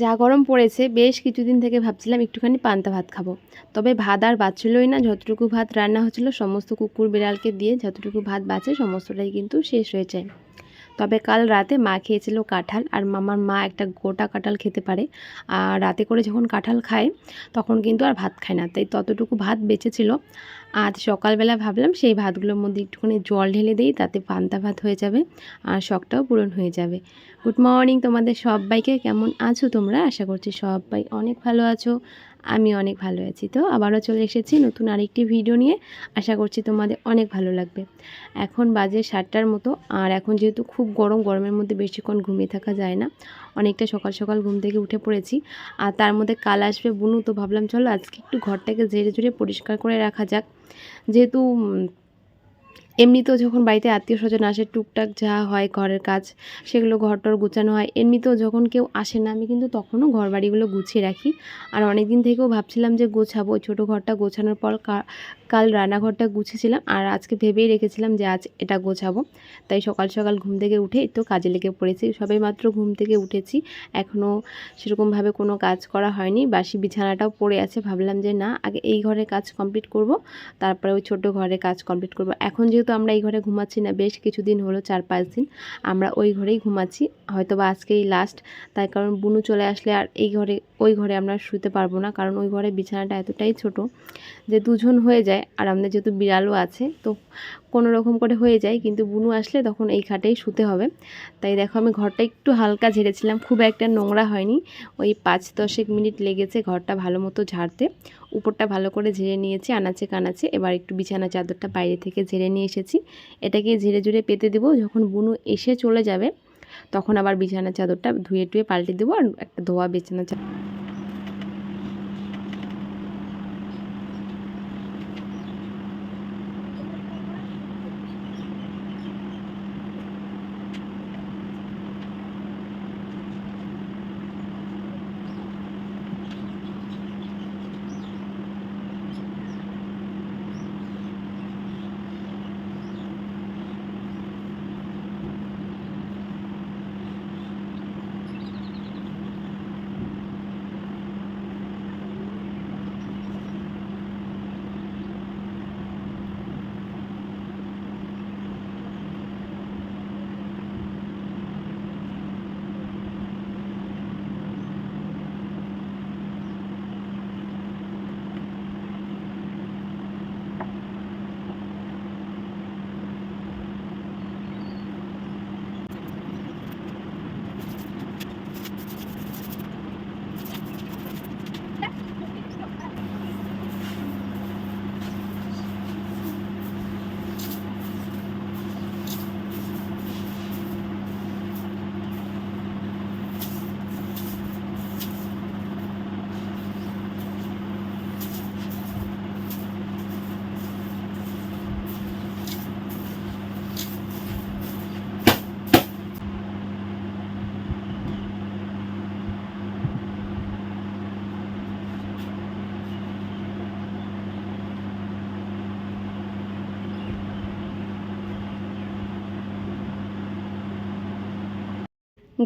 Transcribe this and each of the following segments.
যা গরম পড়েছে, বেশ কিছুদিন থেকে ভাবছিলাম একটুখানি পান্তা ভাত খাব। তবে ভাত আর বাঁচছিলই না, যতটুকু ভাত রান্না হচ্ছিল সমস্ত কুকুর বিড়ালকে দিয়ে যতটুকু ভাত বাঁচে সমস্তটাই কিন্তু শেষ হয়ে যায়। তবে কাল রাতে মা খেয়েছিল কাঁঠাল আর মামার মা একটা গোটা কাঁঠাল খেতে পারে। আর রাতে করে যখন কাঁঠাল খায়, তখন কিন্তু আর ভাত খায় না। তাই ততটুকু ভাত বেঁচেছিল আজ সকালবেলা ভাবলাম সেই ভাতগুলোর মধ্যে একটুখানি জল ঢেলে দিই, তাতে পান্তা ভাত হয়ে যাবে আর শখটাও পূরণ হয়ে যাবে। গুড মর্নিং তোমাদের সবাইকে। কেমন আছো তোমরা? আশা করছি সবাই অনেক ভালো আছো। আমি অনেক ভালো আছি। তো আবারও চলে এসেছি নতুন আরেকটি ভিডিও নিয়ে। আশা করছি তোমাদের অনেক ভালো লাগবে। এখন বাজে সাতটার মতো। আর এখন যেহেতু খুব গরম, গরমের মধ্যে বেশিক্ষণ ঘুমিয়ে থাকা যায় না। অনেকটা সকাল সকাল ঘুম থেকে উঠে পড়েছি। আর তার মধ্যে কাল আসবে বুনু। তো ভাবলাম, চলো আজকে একটু ঘরটাকে ঝেড়ে ঝুড়ে পরিষ্কার করে রাখা যাক। যেহেতু এমনিতেও যখন বাড়িতে আত্মীয় স্বজন আসে, টুকটাক যা হয় ঘরের কাজ, সেগুলো ঘরটর গুছানো হয়, এমনিতেও যখন কেউ আসে না, আমি কিন্তু তখনও ঘর বাড়িগুলো গুছিয়ে রাখি। আর অনেক দিন থেকেও ভাবছিলাম যে গোছাবো, ওই ছোটো ঘরটা গোছানোর পর কাল রান্নাঘরটা গুছিয়েছিলাম। আর আজকে ভেবেই রেখেছিলাম যে আজ এটা গোছাবো। তাই সকাল সকাল ঘুম থেকে উঠে তো কাজে লেগে পড়েছি। সবাই মাত্র ঘুম থেকে উঠেছি। এখনও সেরকমভাবে কোনো কাজ করা হয়নি। বাসি বিছানাটাও পড়ে আছে। ভাবলাম যে না, আগে এই ঘরের কাজ কমপ্লিট করব, তারপরে ওই ছোটো ঘরে কাজ কমপ্লিট করব। এখন যেহেতু আমরা এই ঘরে ঘুমাচ্ছি না, বেশ কিছুদিন হলো, চার পাঁচ দিন আমরা ওই ঘরেই ঘুমাচ্ছি। হয়তো বা আজকেই লাস্ট তাই কারণ বুনু চলে আসলে আর এই ঘরে, ওই ঘরে আমরা শুতে পারব না, কারণ ওই ঘরে বিছানাটা এতটাই ছোট যে দুজন হয়ে যায় আর আমাদের যেহেতু বিড়ালও আছে, তো কোনো রকম করে হয়ে যায়, কিন্তু বুনু আসলে তখন এই খাটেই শুতে হবে। তাই দেখো আমি ঘরটা একটু হালকা ঝেড়েছিলাম, খুব একটা নোংরা হয়নি, ওই পাঁচ দশেক মিনিট লেগেছে ঘরটা ভালো মতো ঝাড়তে। উপরটা ভালো করে ঝেড়ে নিয়েছি, আনাচে কানাচে। এবার একটু বিছানা চাদরটা বাইরে থেকে ঝেড়ে নিয়ে এসেছি। এটাকে ঝেড়ে ঝুড়ে পেতে দেবো, যখন বুনু এসে চলে যাবে, তখন আবার বিছানা চাদরটা ধুয়ে টুয়ে পাল্টে দেবো আর একটা ধোয়া বিছানা চাদর।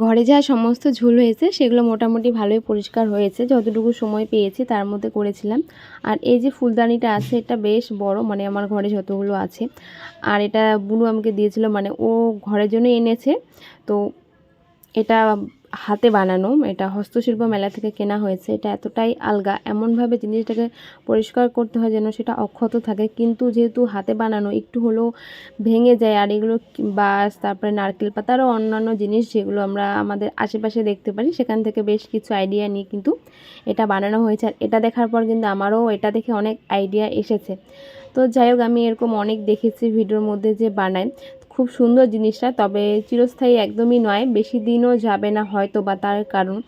ঘরে যা সমস্ত ঝুল হয়েছে, সেগুলো মোটামুটি ভালোই পরিষ্কার হয়েছে। যতটুকু সময় পেয়েছি, তার মধ্যে করেছিলাম। আর এই যে ফুলদানিটা আছে, এটা বেশ বড় মানে আমার ঘরে যতগুলো আছে। আর এটা বুনু আমাকে দিয়েছিল মানে ও ঘরের জন্য এনেছে। তো এটা হাতে বানানো, এটা হস্তশিল্প মেলা থেকে কেনা হয়েছে। এটা এতটাই আলগা, এমনভাবে জিনিসটাকে পরিষ্কার করতে হয় যেন সেটা অক্ষত থাকে। কিন্তু যেহেতু হাতে বানানো, একটু হলেও ভেঙে যায় আর এগুলো বাঁশ তারপরে নারকেল পাতা আরও অন্যান্য জিনিস যেগুলো আমরা আমাদের আশেপাশে দেখতে পারি, সেখান থেকে বেশ কিছু আইডিয়া নিয়ে কিন্তু এটা বানানো হয়েছে। আর এটা দেখার পর কিন্তু আমারও এটা দেখে অনেক আইডিয়া এসেছে। তো যাই হোক, আমি এরকম অনেক দেখেছি ভিডিওর মধ্যে যে বানায়। খুব সুন্দর জিনিসটা, তবে চিরস্থায়ী একদমই নয়। বেশি দিনও যাবে না হয়তো বা তার কারণ,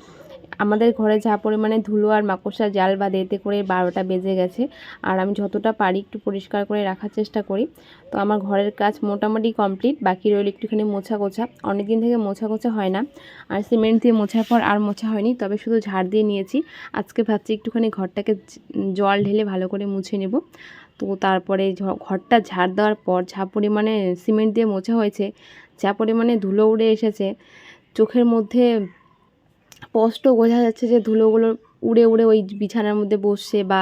আমাদের ঘরে যা পরিমাণে ধুলো আর মাকড়সা জাল বা দেতে করে বারোটা বেজে গেছে। আর আমি যতটা পারি একটু পরিষ্কার করে রাখার চেষ্টা করি। তো আমার ঘরের কাজ মোটামুটি কমপ্লিট, বাকি রইল একটুখানি মোছা গোছা অনেক দিন থেকে মোছা গোছা হয় না, আর সিমেন্ট দিয়ে মোছার পর আর মোছা হয়নি, তবে শুধু ঝাড় দিয়ে নিয়েছি। আজকে ভাবছি একটুখানি ঘরটাকে জল ঢেলে ভালো করে মুছে নেব। তো তারপরে ঘরটা ঝাড় দেওয়ার পর যা পরিমাণে সিমেন্ট দিয়ে মোছা হয়েছে, যা পরিমাণে ধুলো উড়ে এসেছে, চোখের মধ্যে স্পষ্ট বোঝা যাচ্ছে যে ধুলোগুলো উড়ে উড়ে ওই বিছানার মধ্যে বসছে বা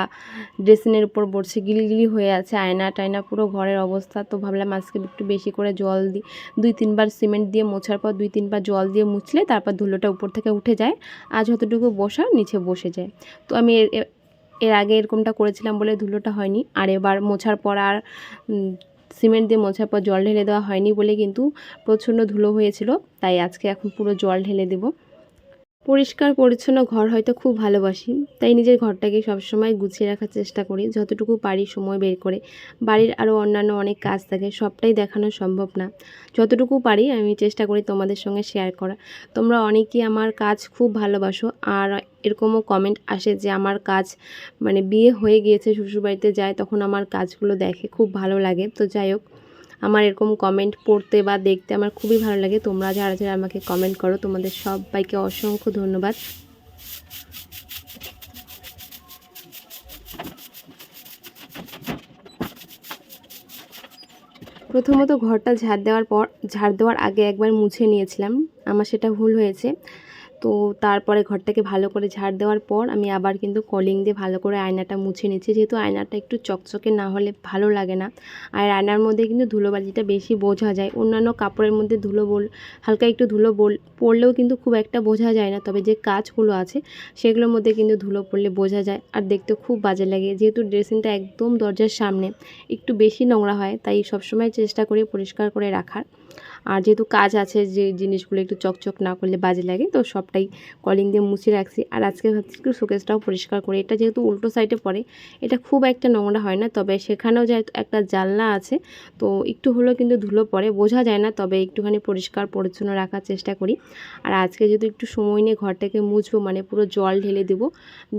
ড্রেসিনের উপর বসছে, গিলিগিলি হয়ে আছে, আয়না টায়না পুরো ঘরের অবস্থা। তো ভাবলাম আজকে একটু বেশি করে জল দিই দুই তিনবার সিমেন্ট দিয়ে মোছার পর দুই তিনবার জল দিয়ে মুছলে তারপর ধুলোটা উপর থেকে উঠে যায় আর যতটুকু বসা নিচে বসে যায়। তো আমি এর- আগে এরকমটা করেছিলাম বলে ধুলোটা হয়নি। আর এবার মোছার পর আর সিমেন্ট দিয়ে মোছার পর জল ঢেলে দেওয়া হয়নি বলে কিন্তু প্রচণ্ড ধুলো হয়েছিল। তাই আজকে এখন পুরো জল ঢেলে দেবো। পরিষ্কার, পরিচ্ছন্ন ঘর হয়তো খুব ভালোবাসি, তাই নিজের ঘরটাকে সবসময় গুছিয়ে রাখার চেষ্টা করি। যতটুকু পারি সময় বের করে। বাড়ির আরও অন্যান্য অনেক কাজ থাকে, সবটাই দেখানো সম্ভব না। যতটুকু পারি আমি চেষ্টা করি তোমাদের সঙ্গে শেয়ার করা তোমরা অনেকেই আমার কাজ খুব ভালোবাসো, আর এরকমও কমেন্ট আসে যে আমার কাজ মানে বিয়ে হয়ে গিয়েছে, শ্বশুরবাড়িতে যায়, তখন আমার কাজগুলো দেখে খুব ভালো লাগে। তো যাই হোক আমার এরকম কমেন্ট পড়তে বা দেখতে আমার খুবই ভালো লাগে। তোমরা যারা যারা আমাকে কমেন্ট করো, তোমাদের সবাইকে অসংখ্য ধন্যবাদ। প্রথমত ঘরটা ঝাড় দেওয়ার পর, ঝাড় দেওয়ার আগে একবার মুছে নিয়েছিলাম। আমার সেটা ভুল হয়েছে। তো তারপরে ঘরটাকে ভালো করে ঝাড় দেওয়ার পর আমি আবার কিন্তু কলিং দিয়ে ভালো করে আয়নাটা মুছে নিচ্ছি। যেহেতু আয়নাটা একটু চকচকে না হলে ভালো লাগে না। আর আয়নার মধ্যে কিন্তু ধুলোবালিটা বেশি বোঝা যায়। অন্যান্য কাপড়ের মধ্যে ধুলো বল, হালকা একটু ধুলো বল, পড়লেও কিন্তু খুব একটা বোঝা যায় না। তবে যে কাজগুলো আছে, সেগুলোর মধ্যে কিন্তু ধুলো পড়লে বোঝা যায় আর দেখতে খুব বাজে লাগে। যেহেতু ড্রেসিংটা একদম দরজার সামনে, একটু বেশি নোংরা হয়, তাই সবসময় চেষ্টা করি পরিষ্কার করে রাখার। আর যেহেতু কাজ আছে, যে জিনিসগুলো একটু চকচক না করলে বাজে লাগে, তো সবটাই কলিং দিয়ে মুছে রাখছি। আর আজকে ভাবছি একটু শোকেসটাও পরিষ্কার করি। এটা যেহেতু উল্টো সাইডে পড়ে, এটা খুব একটা নোংরা হয় না, তবে সেখানেও যেহেতু একটা জানলা আছে, তো একটু হলেও কিন্তু ধুলো পড়ে, বোঝা যায় না, তবে একটুখানি পরিষ্কার, পরিচ্ছন্ন রাখার চেষ্টা করি। আর আজকে যদি একটু সময় নিয়ে ঘরটাকে মুছবো মানে পুরো জল ঢেলে দেবো,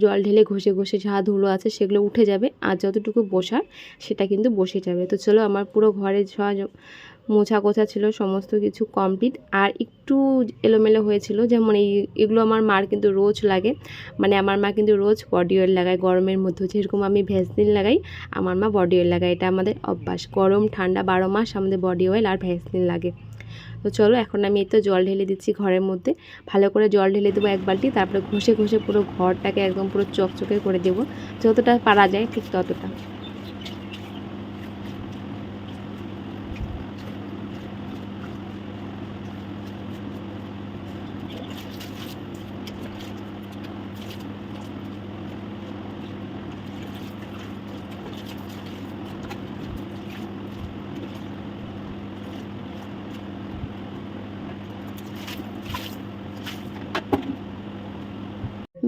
জল ঢেলে ঘষে ঘষে যা ধুলো আছে সেগুলো উঠে যাবে, আর যতটুকু বসার সেটা কিন্তু বসে যাবে। তো চলো আমার পুরো ঘরে ছোঁয়া মোছা কোছা ছিল, সমস্ত কিছু কমপ্লিট আর একটু এলোমেলো হয়েছিল, যেমন এই, এগুলো আমার মার কিন্তু রোজ লাগে। মানে আমার মা কিন্তু রোজ বডি অয়েল লাগায়, গরমের মধ্যে। যেরকম আমি ভ্যাসলিন লাগাই, আমার মা বডি অয়েল লাগায়। এটা আমাদের অভ্যাস। গরম, ঠান্ডা বারো মাস আমাদের বডি অয়েল আর ভ্যাসলিন লাগে। তো চলো, এখন আমি এই তো জল ঢেলে দিচ্ছি ঘরের মধ্যে। ভালো করে জল ঢেলে দেবো এক বালতি, তারপরে ঘষে ঘষে পুরো ঘরটাকে একদম পুরো চকচকে করে দেবো। যতটা পারা যায় ঠিক ততটা।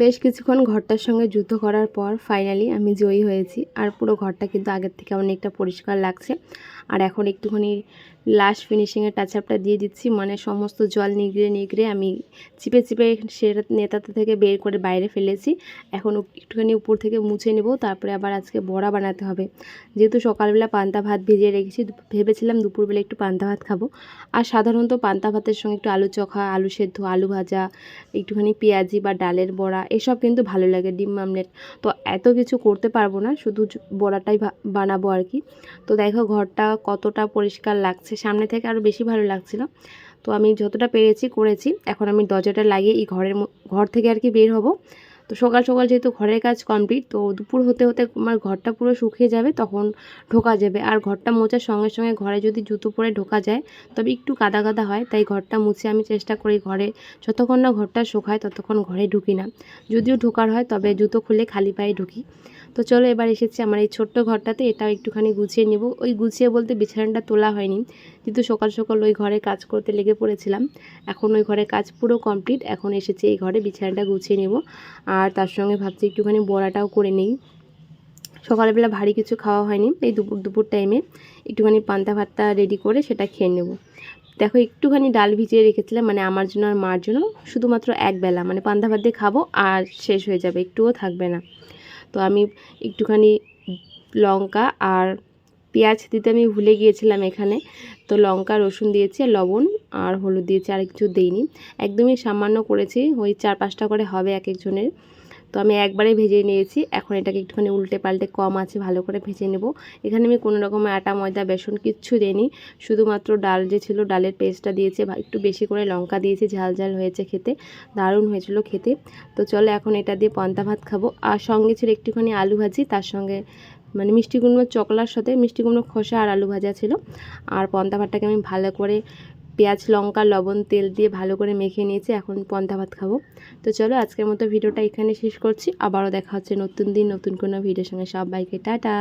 বেশ কিছুক্ষণ ঘরটার সঙ্গে যুদ্ধ করার পর ফাইনালি আমি জয়ী হয়েছি। আর পুরো ঘরটা কিন্তু আগের থেকে অনেকটা পরিষ্কার লাগছে। আর এখন একটুখানি লাস্ট ফিনিশিংয়ের টাচ আপটা দিয়ে দিচ্ছি। মানে সমস্ত জল নিগড়ে নিগড়ে আমি চিপে চিপে সেটা নেতাতে থেকে বের করে বাইরে ফেলেছি। এখন একটুখানি উপর থেকে মুছে নেব, তারপরে আবার আজকে বড়া বানাতে হবে। যেহেতু সকালবেলা পান্তা ভাত ভিজিয়ে রেখেছি, ভেবেছিলাম দুপুরবেলা একটু পান্তা ভাত খাব। আর সাধারণত পান্তা ভাতের সঙ্গে একটু আলু চোখা, আলু সেদ্ধ, আলু ভাজা, একটুখানি পেঁয়াজি বা ডালের বড়া, এসব কিন্তু ভালো লাগে ডিম আমলেট। তো এত কিছু করতে পারব না, শুধু বড়াটাই বানাবো আর কি। তো দেখো ঘরটা কতটা পরিষ্কার লাগছে, সামনে থেকে আরও বেশি ভালো লাগছিল। তো আমি যতটা পেরেছি করেছি, এখন আমি দরজাটা লাগিয়ে এই ঘরের ঘর থেকে আর কি বের হব। তো সকাল সকাল যেহেতু ঘরের কাজ কমপ্লিট তো দুপুর হতে হতে আমার ঘরটা পুরো শুকিয়ে যাবে, তখন ঢোকা যাবে। আর ঘরটা মোছার সঙ্গে সঙ্গে ঘরে যদি জুতো পরে ঢোকা যায়, তবে একটু কাদা কাদা হয়, তাই ঘরটা মুছে আমি চেষ্টা করি ঘরে যতক্ষণ না ঘরটা শুকায় ততক্ষণ ঘরে ঢুকি না। যদিও ঢোকার হয়, তবে জুতো খুলে খালি পায়ে ঢুকি। তো চলো এবার এসেছি আমার এই ছোট্ট ঘরটাতে, এটাও একটুখানি গুছিয়ে নেব। ওই গুছিয়ে বলতে বিছানাটা তোলা হয়নি, যেহেতু সকাল সকাল ওই ঘরে কাজ করতে লেগে পড়েছিলাম। এখন ওই ঘরের কাজ পুরো কমপ্লিট এখন এসেছি এই ঘরে বিছানাটা গুছিয়ে নেব। আর তার সঙ্গে ভাবছি একটুখানি বড়াটাও করে নেই। সকালবেলা ভারী কিছু খাওয়া হয়নি, এই দুপুর দুপুর টাইমে একটুখানি পান্তা ভাতটা রেডি করে সেটা খেয়ে নেব। দেখো, একটুখানি ডাল ভিজিয়ে রেখেছিলাম মানে আমার জন্য আর মার জন্য শুধুমাত্র এক বেলা মানে পান্তা ভাত দিয়ে খাব আর শেষ হয়ে যাবে, একটুও থাকবে না। তো আমি একটুখানি লঙ্কা আর পেঁয়াজ দিতে আমি ভুলে গিয়েছিলাম এখানে। তো লঙ্কা, রসুন দিয়েছি লবণ আর হলুদ দিয়েছি, আর কিছু দিইনি। একদমই সামান্য করেছি, ওই চার পাঁচটা করে হবে এক একজনের। তো আমি একবারে ভেজে নিয়েছি, এখন এটাকে একটুখানি উল্টে পাল্টে কম আছে, ভালো করে ভেজে নেব। এখানে আমি কোনো রকম আটা, ময়দা, বেসন কিচ্ছু দিইনি, শুধুমাত্র ডাল যে ছিল, ডালের পেস্টটা দিয়েছে একটু বেশি করে লঙ্কা দিয়েছি, ঝাল ঝাল হয়েছে খেতে, দারুণ হয়েছিল খেতে। তো চলো এখন এটা দিয়ে পান্তা ভাত খাব, আর সঙ্গে ছিল একটুখানি আলু ভাজি, তার সঙ্গে মানে মিষ্টি কুমড়োর চকলার সাথে মিষ্টি কুমড়ো, খোসা আর আলু ভাজা ছিল। আর পন্তা ভাতটাকে আমি ভালো করে পেঁয়াজ, লঙ্কা, লবণ, তেল দিয়ে ভালো করে মেখে নিয়েছি। এখন পন্তা ভাত খাব। তো চলো আজকের মতো ভিডিওটা এখানে শেষ করছি। আবারও দেখা হচ্ছে নতুন দিন, নতুন কোনো ভিডিওর সঙ্গে। সব সবাইকে টাটা।